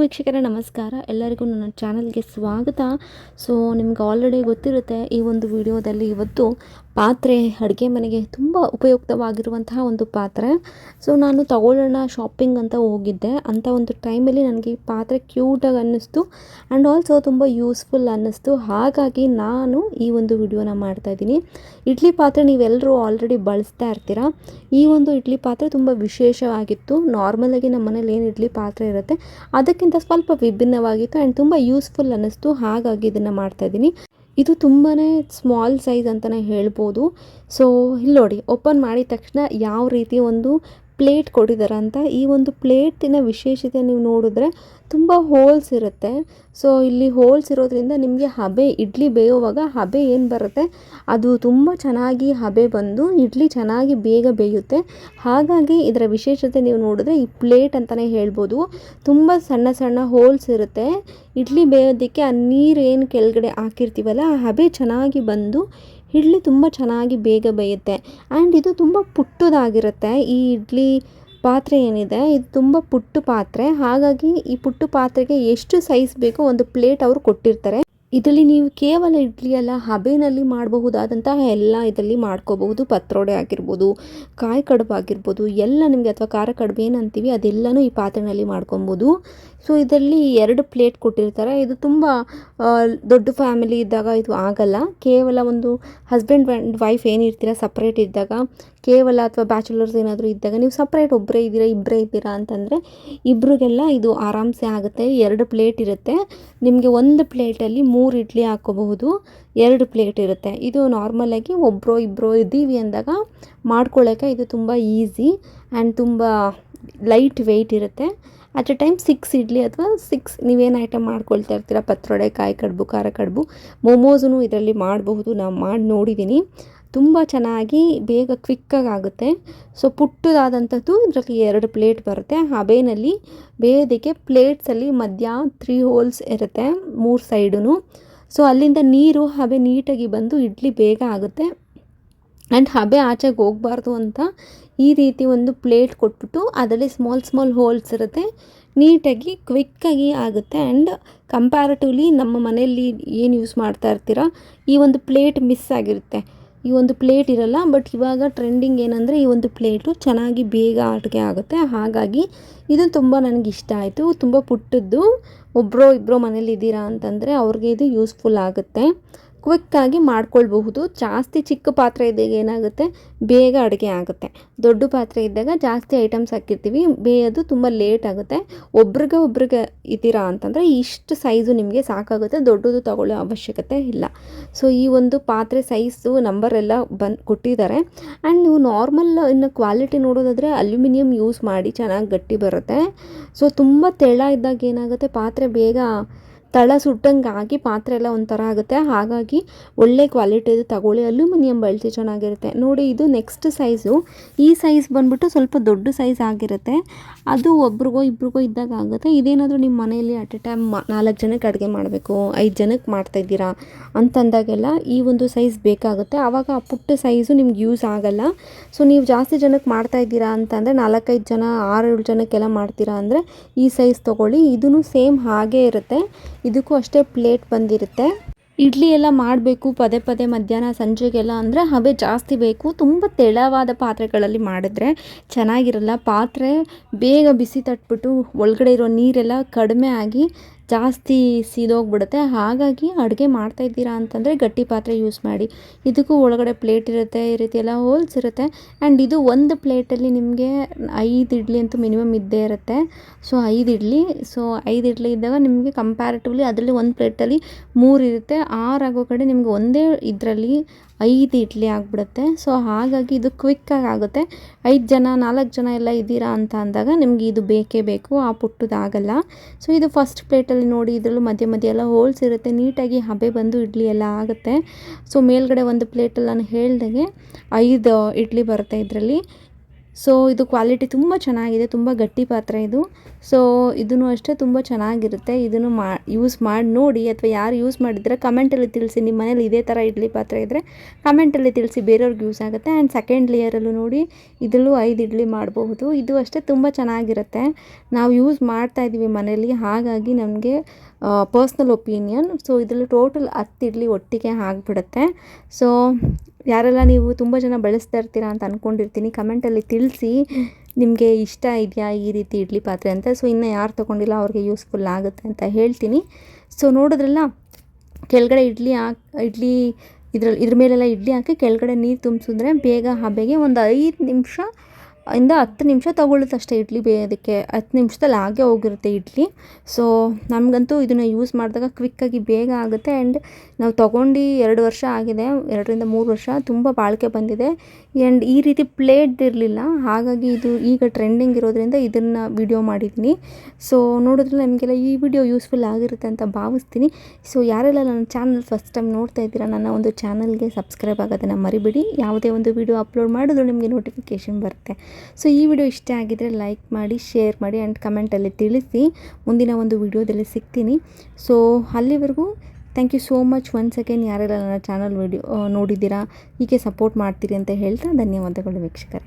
ವೀಕ್ಷಕರೇ ನಮಸ್ಕಾರ. ಎಲ್ಲರಿಗೂ ನನ್ನ ಚಾನಲ್ಗೆ ಸ್ವಾಗತ. ಸೊ ನಿಮ್ಗೆ ಆಲ್ರೆಡಿ ಗೊತ್ತಿರುತ್ತೆ ಈ ಒಂದು ವಿಡಿಯೋದಲ್ಲಿ ಇವತ್ತು ಪಾತ್ರೆ, ಅಡುಗೆ ಮನೆಗೆ ತುಂಬ ಉಪಯುಕ್ತವಾಗಿರುವಂತಹ ಒಂದು ಪಾತ್ರೆ. ಸೊ ನಾನು ತಗೊಳ್ಳೋಣ ಶಾಪಿಂಗ್ ಅಂತ ಹೋಗಿದ್ದೆ. ಅಂಥ ಒಂದು ಟೈಮಲ್ಲಿ ನನಗೆ ಈ ಪಾತ್ರೆ ಕ್ಯೂಟಾಗಿ ಅನ್ನಿಸ್ತು ಆ್ಯಂಡ್ ಆಲ್ಸೋ ತುಂಬ ಯೂಸ್ಫುಲ್ ಅನ್ನಿಸ್ತು. ಹಾಗಾಗಿ ನಾನು ಈ ಒಂದು ವಿಡಿಯೋನ ಮಾಡ್ತಾ ಇದ್ದೀನಿ. ಇಡ್ಲಿ ಪಾತ್ರೆ ನೀವೆಲ್ಲರೂ ಆಲ್ರೆಡಿ ಬಳಸ್ತಾ ಇರ್ತೀರ? ಈ ಒಂದು ಇಡ್ಲಿ ಪಾತ್ರೆ ತುಂಬ ವಿಶೇಷವಾಗಿತ್ತು. ನಾರ್ಮಲಾಗಿ ನಮ್ಮ ಮನೇಲಿ ಏನು ಇಡ್ಲಿ ಪಾತ್ರೆ ಇರುತ್ತೆ, ಅದಕ್ಕಿಂತ ಸ್ವಲ್ಪ ವಿಭಿನ್ನವಾಗಿತ್ತು ಆ್ಯಂಡ್ ತುಂಬ ಯೂಸ್ಫುಲ್ ಅನ್ನಿಸ್ತು. ಹಾಗಾಗಿ ಇದನ್ನು ಮಾಡ್ತಾ ಇದ್ದೀನಿ. ಇದು ತುಂಬಾ ಸ್ಮಾಲ್ ಸೈಜ್ ಅಂತಲೇ ಹೇಳ್ಬೋದು. ಸೊ ಇಲ್ಲಿ ನೋಡಿ ಓಪನ್ ಮಾಡಿದ ತಕ್ಷಣ ಯಾವ ರೀತಿ ಒಂದು ಪ್ಲೇಟ್ ಕೊಟ್ಟಿದ್ದಾರೆ ಅಂತ. ಈ ಒಂದು ಪ್ಲೇಟಿನ ವಿಶೇಷತೆ ನೀವು ನೋಡಿದ್ರೆ ತುಂಬ ಹೋಲ್ಸ್ ಇರುತ್ತೆ. ಸೊ, ಇಲ್ಲಿ ಹೋಲ್ಸ್ ಇರೋದ್ರಿಂದ ನಿಮಗೆ ಹಬೆ, ಇಡ್ಲಿ ಬೇಯುವಾಗ ಹಬೆ ಏನು ಬರುತ್ತೆ? ಅದು ತುಂಬ ಚೆನ್ನಾಗಿ ಹಬೆ ಬಂದು ಇಡ್ಲಿ ಚೆನ್ನಾಗಿ ಬೇಗ ಬೇಯುತ್ತೆ. ಹಾಗಾಗಿ ಇದರ ವಿಶೇಷತೆ ನೀವು ನೋಡಿದ್ರೆ ಈ ಪ್ಲೇಟ್ ಅಂತಲೇ ಹೇಳ್ಬೋದು. ತುಂಬ ಸಣ್ಣ ಸಣ್ಣ ಹೋಲ್ಸ್ ಇರುತ್ತೆ. ಇಡ್ಲಿ ಬೇಯೋದಕ್ಕೆ ಆ ನೀರು ಏನು ಕೆಳಗಡೆ ಹಾಕಿರ್ತೀವಲ್ಲ, ಆ ಹಬೆ ಚೆನ್ನಾಗಿ ಬಂದು ಇಡ್ಲಿ ತುಂಬ ಚೆನ್ನಾಗಿ ಬೇಗ ಬೇಯುತ್ತೆ. ಆ್ಯಂಡ್ ಇದು ತುಂಬ ಪುಟ್ಟದಾಗಿರುತ್ತೆ. ಈ ಇಡ್ಲಿ ಪಾತ್ರೆ ಏನಿದೆ, ಇದು ತುಂಬ ಪುಟ್ಟ ಪಾತ್ರೆ. ಹಾಗಾಗಿ ಈ ಪುಟ್ಟ ಪಾತ್ರೆಗೆ ಎಷ್ಟು ಸೈಜ್ ಬೇಕೋ ಒಂದು ಪ್ಲೇಟ್ ಅವರು ಕೊಟ್ಟಿರ್ತಾರೆ. ಇದರಲ್ಲಿ ನೀವು ಕೇವಲ ಇಡ್ಲಿ ಅಲ್ಲ, ಹಬೆನಲ್ಲಿ ಮಾಡಬಹುದಾದಂತಹ ಎಲ್ಲ ಇದರಲ್ಲಿ ಮಾಡ್ಕೋಬಹುದು. ಪತ್ರೊಡೆ ಆಗಿರ್ಬೋದು, ಕಾಯಿ ಕಡುಬು ಆಗಿರ್ಬೋದು, ಎಲ್ಲ ನಿಮಗೆ ಅಥವಾ ಖಾರ ಕಡುಬು ಏನಂತೀವಿ ಅದೆಲ್ಲನೂ ಈ ಪಾತ್ರೆಯಲ್ಲಿ ಮಾಡ್ಕೊಬೋದು ಸೊ ಇದರಲ್ಲಿ ಎರಡು ಪ್ಲೇಟ್ ಕೊಟ್ಟಿರ್ತಾರೆ. ಇದು ತುಂಬ ದೊಡ್ಡ ಫ್ಯಾಮಿಲಿ ಇದ್ದಾಗ ಇದು ಆಗಲ್ಲ. ಕೇವಲ ಒಂದು ಹಸ್ಬೆಂಡ್ ಆ್ಯಂಡ್ ವೈಫ್ ಏನಿರ್ತೀರ ಸಪ್ರೇಟ್ ಇದ್ದಾಗ, ಕೇವಲ ಅಥವಾ ಬ್ಯಾಚುಲರ್ಸ್ ಏನಾದರೂ ಇದ್ದಾಗ ನೀವು ಸಪ್ರೇಟ್ ಒಬ್ಬರೇ ಇದ್ದೀರಾ ಇಬ್ಬರೇ ಇದ್ದೀರಾ ಅಂತಂದರೆ ಇಬ್ಬರಿಗೆಲ್ಲ ಇದು ಆರಾಮ್ಸೆ ಆಗುತ್ತೆ. ಎರಡು ಪ್ಲೇಟ್ ಇರುತ್ತೆ. ನಿಮಗೆ ಒಂದು ಪ್ಲೇಟಲ್ಲಿ ಮೂರು ಇಡ್ಲಿ ಹಾಕ್ಕೋಬಹುದು ಎರಡು ಪ್ಲೇಟ್ ಇರುತ್ತೆ. ಇದು ನಾರ್ಮಲಾಗಿ ಒಬ್ಬರು ಇಬ್ಬರು ಇದ್ದೀವಿ ಅಂದಾಗ ಮಾಡ್ಕೊಳ್ಳೋಕ್ಕೆ ಇದು ತುಂಬ ಈಸಿ ಆ್ಯಂಡ್ ತುಂಬ ಲೈಟ್ ವೆಯ್ಟ್ ಇರುತ್ತೆ. At a time six idli ಅಥವಾ ಸಿಕ್ಸ್ ನೀವೇನು ಐಟಮ್ ಮಾಡ್ಕೊಳ್ತಾ ಇರ್ತೀರ? ಪತ್ರೊಡೆ, ಕಾಯಿ ಕಡುಬು, ಖಾರ ಕಡುಬು ಮೊಮೋಸೂ ಇದರಲ್ಲಿ ಮಾಡಬಹುದು. ನಾನು ಮಾಡಿ ನೋಡಿದ್ದೀನಿ ತುಂಬ ಚೆನ್ನಾಗಿ ಬೇಗ ಕ್ವಿಕ್ಕಾಗಿ ಆಗುತ್ತೆ ಸೊ ಪುಟ್ಟದಾದಂಥದ್ದು ಇದರಲ್ಲಿ ಎರಡು ಪ್ಲೇಟ್ ಬರುತ್ತೆ. ಹಬೆಯಲ್ಲಿ ಬೇಯೋದಕ್ಕೆ ಪ್ಲೇಟ್ಸಲ್ಲಿ ಮಧ್ಯ ತ್ರೀ ಹೋಲ್ಸ್ ಇರುತ್ತೆ ಮೂರು ಸೈಡೂ ಸೊ ಅಲ್ಲಿಂದ ನೀರು ಹಬೆ ನೀಟಾಗಿ ಬಂದು ಇಡ್ಲಿ ಬೇಗ ಆಗುತ್ತೆ. ಆ್ಯಂಡ್ ಹಬೆ ಆಚೆಗೆ ಹೋಗಬಾರ್ದು ಅಂತ ಈ ರೀತಿ ಒಂದು ಪ್ಲೇಟ್ ಕೊಟ್ಬಿಟ್ಟು ಅದರಲ್ಲಿ ಸ್ಮಾಲ್ ಸ್ಮಾಲ್ ಹೋಲ್ಸ್ ಇರುತ್ತೆ. ನೀಟಾಗಿ ಕ್ವಿಕ್ಕಾಗಿ ಆಗುತ್ತೆ. ಆ್ಯಂಡ್ ಕಂಪ್ಯಾರಿಟಿವ್ಲಿ ನಮ್ಮ ಮನೆಯಲ್ಲಿ ಏನು ಯೂಸ್ ಮಾಡ್ತಾ ಇರ್ತೀರ, ಈ ಒಂದು ಪ್ಲೇಟ್ ಮಿಸ್ ಆಗಿರುತ್ತೆ. ಈ ಒಂದು ಪ್ಲೇಟ್ ಇರಲ್ಲ ಬಟ್ ಇವಾಗ ಟ್ರೆಂಡಿಂಗ್ ಏನಂದರೆ ಈ ಒಂದು ಪ್ಲೇಟು ಚೆನ್ನಾಗಿ ಬೇಗ ಆಟಿಕೆ ಆಗುತ್ತೆ. ಹಾಗಾಗಿ ಇದು ತುಂಬ ನನಗೆ ಇಷ್ಟ ಆಯಿತು, ತುಂಬ ಪುಟ್ಟದ್ದು. ಒಬ್ಬರೋ ಇಬ್ಬರೋ ಮನೇಲಿ ಇದ್ದೀರಾ ಅಂತಂದರೆ ಅವ್ರಿಗೆ ಇದು ಯೂಸ್ಫುಲ್ ಆಗುತ್ತೆ. ಕ್ವಿಕ್ಕಾಗಿ ಮಾಡ್ಕೊಳ್ಬಹುದು. ಜಾಸ್ತಿ ಚಿಕ್ಕ ಪಾತ್ರೆ ಇದ್ದಾಗ ಏನಾಗುತ್ತೆ? ಬೇಗ ಅಡುಗೆ ಆಗುತ್ತೆ. ದೊಡ್ಡ ಪಾತ್ರೆ ಇದ್ದಾಗ ಜಾಸ್ತಿ ಐಟಮ್ಸ್ ಹಾಕಿರ್ತೀವಿ. ಬೇಯೋದು ತುಂಬ ಲೇಟ್ ಆಗುತ್ತೆ. ಒಬ್ರಿಗೆ ಒಬ್ರಿಗೆ ಇದ್ದೀರಾ ಅಂತಂದರೆ ಇಷ್ಟು ಸೈಜು ನಿಮಗೆ ಸಾಕಾಗುತ್ತೆ. ದೊಡ್ಡದು ತಗೊಳ್ಳೋ ಅವಶ್ಯಕತೆ ಇಲ್ಲ. ಸೊ ಈ ಒಂದು ಪಾತ್ರೆ ಸೈಜು ನಂಬರ್ ಎಲ್ಲ ಬಂದು ಕೊಟ್ಟಿದ್ದಾರೆ. ಆ್ಯಂಡ್ ನೀವು ನಾರ್ಮಲ್ ಇನ್ನು ಕ್ವಾಲಿಟಿ ನೋಡೋದಾದರೆ ಅಲ್ಯೂಮಿನಿಯಂ ಯೂಸ್ ಮಾಡಿ ಚೆನ್ನಾಗಿ ಗಟ್ಟಿ ಬರುತ್ತೆ. ಸೊ ತುಂಬ ತೆಳ ಇದ್ದಾಗ ಏನಾಗುತ್ತೆ? ಪಾತ್ರೆ ಬೇಗ ತಳ ಸುಟ್ಟಂಗೆ ಆಗಿ ಪಾತ್ರೆ ಎಲ್ಲ ಒಂಥರ ಆಗುತ್ತೆ. ಹಾಗಾಗಿ ಒಳ್ಳೆ ಕ್ವಾಲಿಟಿದು ತಗೊಳ್ಳಿ. ಅಲ್ಯೂಮಿನಿಯಂ ಬಳಸಿ ಚೆನ್ನಾಗಿರುತ್ತೆ. ನೋಡಿ, ಇದು ನೆಕ್ಸ್ಟ್ ಸೈಜು ಈ ಸೈಜ್ ಬಂದುಬಿಟ್ಟು ಸ್ವಲ್ಪ ದೊಡ್ಡ ಸೈಜ್ ಆಗಿರುತ್ತೆ. ಅದು ಒಬ್ರಿಗೋ, ಇಬ್ರಿಗೋ ಇದ್ದಾಗ ಆಗುತ್ತೆ. ಇದೇನಾದರೂ ನಿಮ್ಮ ಮನೆಯಲ್ಲಿ ಅಟ್ ಎ ಟೈಮ್ ನಾಲ್ಕು ಜನಕ್ಕೆ ಅಡುಗೆ ಮಾಡಬೇಕು, ಐದು ಜನಕ್ಕೆ ಮಾಡ್ತಾಯಿದ್ದೀರಾ ಅಂತಂದಾಗೆಲ್ಲ ಈ ಒಂದು ಸೈಜ್ ಬೇಕಾಗುತ್ತೆ. ಆವಾಗ ಆ ಪುಟ್ಟ ಸೈಜು ನಿಮ್ಗೆ ಯೂಸ್ ಆಗಲ್ಲ. ಸೊ ನೀವು ಜಾಸ್ತಿ ಜನಕ್ಕೆ ಮಾಡ್ತಾ ಇದ್ದೀರಾ ಅಂತಂದರೆ, ನಾಲ್ಕೈದು ಜನ ಆರು ಏಳು ಜನಕ್ಕೆಲ್ಲ ಮಾಡ್ತೀರಾ ಅಂದರೆ ಈ ಸೈಜ್ ತೊಗೊಳ್ಳಿ. ಇದೂ ಸೇಮ್ ಹಾಗೇ ಇರುತ್ತೆ. ಇದಕ್ಕೂ ಅಷ್ಟೇ ಪ್ಲೇಟ್ ಬಂದಿರುತ್ತೆ. ಇಡ್ಲಿ ಎಲ್ಲ ಮಾಡಬೇಕು, ಪದೇ ಪದೇ ಮಧ್ಯಾಹ್ನ, ಸಂಜೆಗೆಲ್ಲ ಅಂದರೆ ಹಬೆ ಜಾಸ್ತಿ ಬೇಕು. ತುಂಬ ತೆಳವಾದ ಪಾತ್ರೆಗಳಲ್ಲಿ ಮಾಡಿದ್ರೆ ಚೆನ್ನಾಗಿರಲ್ಲ. ಪಾತ್ರೆ ಬೇಗ ಬಿಸಿ ತಟ್ಬಿಟ್ಟು ಒಳಗಡೆ ಇರೋ ನೀರೆಲ್ಲ ಕಡಿಮೆ ಆಗಿ ಜಾಸ್ತಿ ಸೀದೋಗ್ಬಿಡುತ್ತೆ. ಹಾಗಾಗಿ ಅಡುಗೆ ಮಾಡ್ತಾ ಇದ್ದೀರಾ ಅಂತಂದರೆ ಗಟ್ಟಿ ಪಾತ್ರೆ ಯೂಸ್ ಮಾಡಿ. ಇದಕ್ಕೂ ಒಳಗಡೆ ಪ್ಲೇಟ್ ಇರುತ್ತೆ, ಈ ರೀತಿ ಎಲ್ಲ ಹೋಲ್ಸ್ ಇರುತ್ತೆ. ಆ್ಯಂಡ್ ಇದು ಒಂದು ಪ್ಲೇಟಲ್ಲಿ ನಿಮಗೆ ಐದು ಇಡ್ಲಿ ಅಂತೂ ಮಿನಿಮಮ್ ಇದ್ದೇ ಇರುತ್ತೆ. ಸೊ ಐದು ಇಡ್ಲಿ. ಸೊ ಐದು ಇಡ್ಲಿ ಇದ್ದಾಗ ನಿಮಗೆ ಕಂಪ್ಯಾರಿಟಿವ್ಲಿ ಅದರಲ್ಲಿ ಒಂದು ಪ್ಲೇಟಲ್ಲಿ ಮೂರು ಇರುತ್ತೆ. ಆರು ಕಡೆ ನಿಮಗೆ ಒಂದೇ ಇದರಲ್ಲಿ ಐದು ಇಡ್ಲಿ ಆಗಿಬಿಡುತ್ತೆ. ಸೊ ಹಾಗಾಗಿ ಇದು ಕ್ವಿಕ್ಕಾಗಿ ಆಗುತ್ತೆ. ಐದು ಜನ, ನಾಲ್ಕು ಜನ ಎಲ್ಲ ಇದ್ದೀರಾ ಅಂತ ಅಂದಾಗ ನಿಮಗೆ ಇದು ಬೇಕೇ ಬೇಕು, ಆ ಪುಟ್ಟದಾಗಲ್ಲ ಸೊ ಇದು ಫಸ್ಟ್ ಪ್ಲೇಟಲ್ಲಿ ನೋಡಿ ಇದರಲ್ಲೂ ಮಧ್ಯೆ ಮಧ್ಯೆ ಎಲ್ಲ ಹೋಲ್ಸ್ ಇರುತ್ತೆ. ನೀಟಾಗಿ ಹಬೆ ಬಂದು ಇಡ್ಲಿ ಎಲ್ಲ ಆಗುತ್ತೆ. ಸೊ ಮೇಲ್ಗಡೆ ಒಂದು ಪ್ಲೇಟಲ್ಲಿ ನಾನು ಹೇಳ್ದಂಗೆ ಐದು ಇಡ್ಲಿ ಬರುತ್ತೆ ಇದರಲ್ಲಿ. ಸೊ ಇದು ಕ್ವಾಲಿಟಿ ತುಂಬ ಚೆನ್ನಾಗಿದೆ, ತುಂಬ ಗಟ್ಟಿ ಪಾತ್ರೆ ಇದು. ಸೊ ಇದನ್ನು ಅಷ್ಟೇ ತುಂಬ ಚೆನ್ನಾಗಿರುತ್ತೆ. ಇದನ್ನು ಮಾ ಯೂಸ್ ಮಾಡಿ, ನೋಡಿ ಅಥವಾ ಯಾರು ಯೂಸ್ ಮಾಡಿದರೆ ಕಮೆಂಟಲ್ಲಿ ತಿಳಿಸಿ ನಿಮ್ಮ ಮನೇಲಿ ಇದೇ ಥರ ಇಡ್ಲಿ ಪಾತ್ರೆ ಇದ್ದರೆ ಕಮೆಂಟಲ್ಲಿ ತಿಳಿಸಿ, ಬೇರೆಯವ್ರಿಗೆ ಯೂಸ್ ಆಗುತ್ತೆ. ಆ್ಯಂಡ್ ಸೆಕೆಂಡ್ ಲೇಯರಲ್ಲೂ ನೋಡಿ, ಇದರಲ್ಲೂ ಐದು ಇಡ್ಲಿ ಮಾಡಬಹುದು. ಇದು ಅಷ್ಟೇ ತುಂಬ ಚೆನ್ನಾಗಿರುತ್ತೆ. ನಾವು ಯೂಸ್ ಮಾಡ್ತಾ ಇದ್ದೀವಿ ಮನೇಲಿ, ಹಾಗಾಗಿ ನಮಗೆ ಪರ್ಸ್ನಲ್ ಒಪಿನಿಯನ್ ಸೊ ಇದರಲ್ಲಿ ಟೋಟಲ್ ಹತ್ತು ಇಡ್ಲಿ ಒಟ್ಟಿಗೆ ಆಗಿಬಿಡುತ್ತೆ. ಸೊ ಯಾರೆಲ್ಲ ನೀವು ತುಂಬ ಜನ ಬಳಸ್ತಾ ಇರ್ತೀರಾ ಅಂತ ಅಂದ್ಕೊಂಡಿರ್ತೀನಿ ಕಮೆಂಟಲ್ಲಿ ತಿಳಿಸಿ. ನಿಮಗೆ ಇಷ್ಟ ಇದೆಯಾ ಈ ರೀತಿ ಇಡ್ಲಿ ಪಾತ್ರೆ ಅಂತ? ಸೊ ಇನ್ನು ಯಾರು ತೊಗೊಂಡಿಲ್ಲ ಅವ್ರಿಗೆ ಯೂಸ್ಫುಲ್ ಆಗುತ್ತೆ ಅಂತ ಹೇಳ್ತೀನಿ. ಸೊ ನೋಡಿದ್ರಲ್ಲ, ಕೆಳಗಡೆ ಇಡ್ಲಿ ಹಾಕಿ, ಇಡ್ಲಿ ಇದ್ರಲ್ಲಿ, ಇದ್ರ ಮೇಲೆಲ್ಲ ಇಡ್ಲಿ ಹಾಕಿ ಕೆಳಗಡೆ ನೀರು ತುಂಬಿಸಿದ್ರೆ ಬೇಗ ಹಬೆಗೆ ಒಂದು ಐದು ನಿಮಿಷ ಇಂದ ಹತ್ತು ನಿಮಿಷ ತೊಗೊಳುತ್ತೆ ಅಷ್ಟೇ ಇಡ್ಲಿ ಬೇಯೋದಕ್ಕೆ ಹತ್ತು ನಿಮಿಷದಲ್ಲಿ ಆಗೇ ಹೋಗಿರುತ್ತೆ ಇಡ್ಲಿ. ಸೊ ನಮಗಂತೂ ಇದನ್ನು ಯೂಸ್ ಮಾಡಿದಾಗ ಕ್ವಿಕ್ಕಾಗಿ ಬೇಗ ಆಗುತ್ತೆ ಆ್ಯಂಡ್ ನಾವು ತೊಗೊಂಡು ಎರಡು ವರ್ಷ ಆಗಿದೆ, ಎರಡರಿಂದ ಮೂರು ವರ್ಷ ತುಂಬ ಬಾಳಿಕೆ ಬಂದಿದೆ ಆ್ಯಂಡ್ ಈ ರೀತಿ ಪ್ಲೇಟ್ ಇರಲಿಲ್ಲ. ಹಾಗಾಗಿ ಇದು ಈಗ ಟ್ರೆಂಡಿಂಗ್ ಇರೋದ್ರಿಂದ ಇದನ್ನು ವಿಡಿಯೋ ಮಾಡಿದ್ದೀನಿ ಸೊ ನೋಡಿದ್ರೆ ನಮಗೆಲ್ಲ ಈ ವಿಡಿಯೋ ಯೂಸ್ಫುಲ್ ಆಗಿರುತ್ತೆ ಅಂತ ಭಾವಿಸ್ತೀನಿ. ಸೊ ಯಾರೆಲ್ಲ ನನ್ನ ಚಾನಲ್ ಫಸ್ಟ್ ಟೈಮ್ ನೋಡ್ತಾ ಇದ್ದೀರಾ, ನನ್ನ ಒಂದು ಚಾನಲ್ಗೆ ಸಬ್ಸ್ಕ್ರೈಬ್ ಆಗೋದನ್ನು ಮರಿಬೇಡಿ. ಯಾವುದೇ ಒಂದು ವಿಡಿಯೋ ಅಪ್ಲೋಡ್ ಮಾಡಿದ್ರು ನಿಮಗೆ ನೋಟಿಫಿಕೇಷನ್ ಬರುತ್ತೆ. ಸೊ ಈ ವಿಡಿಯೋ ಇಷ್ಟ ಆಗಿದ್ದರೆ ಲೈಕ್ ಮಾಡಿ ಶೇರ್ ಮಾಡಿ ಆ್ಯಂಡ್ ಕಮೆಂಟಲ್ಲಿ ತಿಳಿಸಿ. ಮುಂದಿನ ಒಂದು ವಿಡಿಯೋದಲ್ಲಿ ಸಿಗ್ತೀನಿ. ಸೊ ಅಲ್ಲಿವರೆಗೂ thank you so much once again ಯಾರೆಲ್ಲ ನನ್ನ ಚಾನಲ್ ವಿಡಿಯೋ ನೋಡಿದ್ದೀರಾ, ಹೀಗೆ ಸಪೋರ್ಟ್ ಮಾಡ್ತೀರಿ ಅಂತ ಹೇಳ್ತಾ ಧನ್ಯವಾದಗಳು ವೀಕ್ಷಕರೇ.